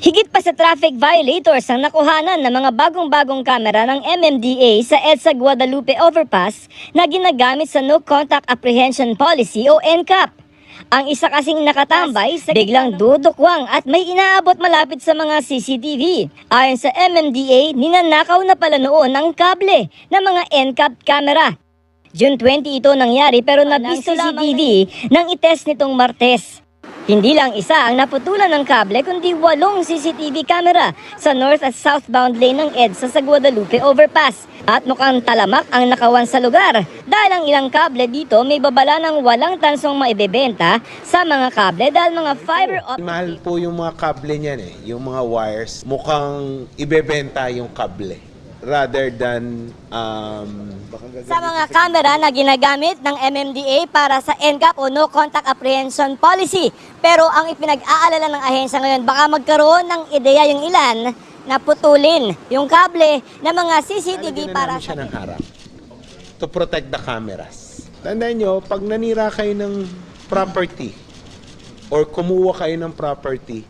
Higit pa sa traffic violators ang nakuhanan ng mga bagong-bagong kamera ng MMDA sa EDSA Guadalupe Overpass na ginagamit sa No Contact Apprehension Policy o NCAP. Ang isa kasing nakatambay sa biglang dudukwang at may inaabot malapit sa mga CCTV. Ayon sa MMDA, ninanakaw na pala noon ang kable ng mga NCAP camera. June 20 ito nangyari pero nabisto CCTV nang itest nitong Martes. Hindi lang isa ang naputulan ng kable kundi walong CCTV camera sa north at southbound lane ng EDSA sa Guadalupe Overpass. At mukhang talamak ang nakawan sa lugar dahil ang ilang kable dito may babala ng walang tansong maibebenta sa mga kable dahil mga fiber optic Mahal po yung mga kable niyan eh, yung mga wires. Mukhang ibebenta yung kable rather than um, sa mga kamera na ginagamit ng MMDA para sa NCAP o No Contact Apprehension Policy. Pero ang ipinag-aalala ng ahensya ngayon, baka magkaroon ng ideya yung ilan na putulin yung kable ng mga CCTV lalagyan na para namin sa ng harap to protect the cameras. Tandaan nyo, pag nanira kayo ng property or kumuha kayo ng property,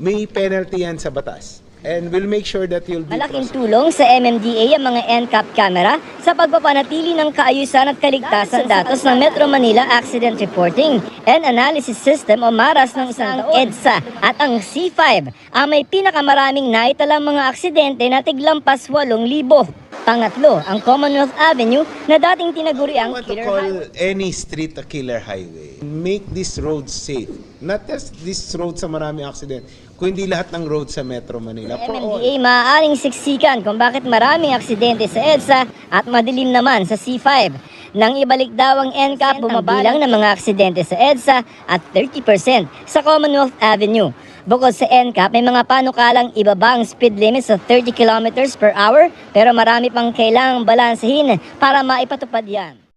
may penalty yan sa batas. And we'll make sure that you'll be Malaking tulong sa MMDA ang mga NCAP camera sa pagpapanatili ng kaayusan at kaligtasan datos ng Metro Manila Accident Reporting and Analysis System o MARAS ng isang taon. EDSA at ang C5 ang may pinakamaraming naitalang mga aksidente na tiglampas 8,000. Pangatlo, ang Commonwealth Avenue na dating tinaguri I ang want to killer call highway. any street a killer highway. Make this road safe. Not just this road sa maraming accident, kundi lahat ng road sa Metro Manila. For all. MMDA maaaring siksikan kung bakit maraming aksidente sa EDSA at madilim naman sa C5. Nang ibalik daw ang NCAP, bumabilang ng mga aksidente sa EDSA at 30% sa Commonwealth Avenue. Bukod sa NCAP, may mga panukalang ibaba ang speed limit sa 30 kilometers per hour pero marami pang kailangang balansehin para maipatupad yan.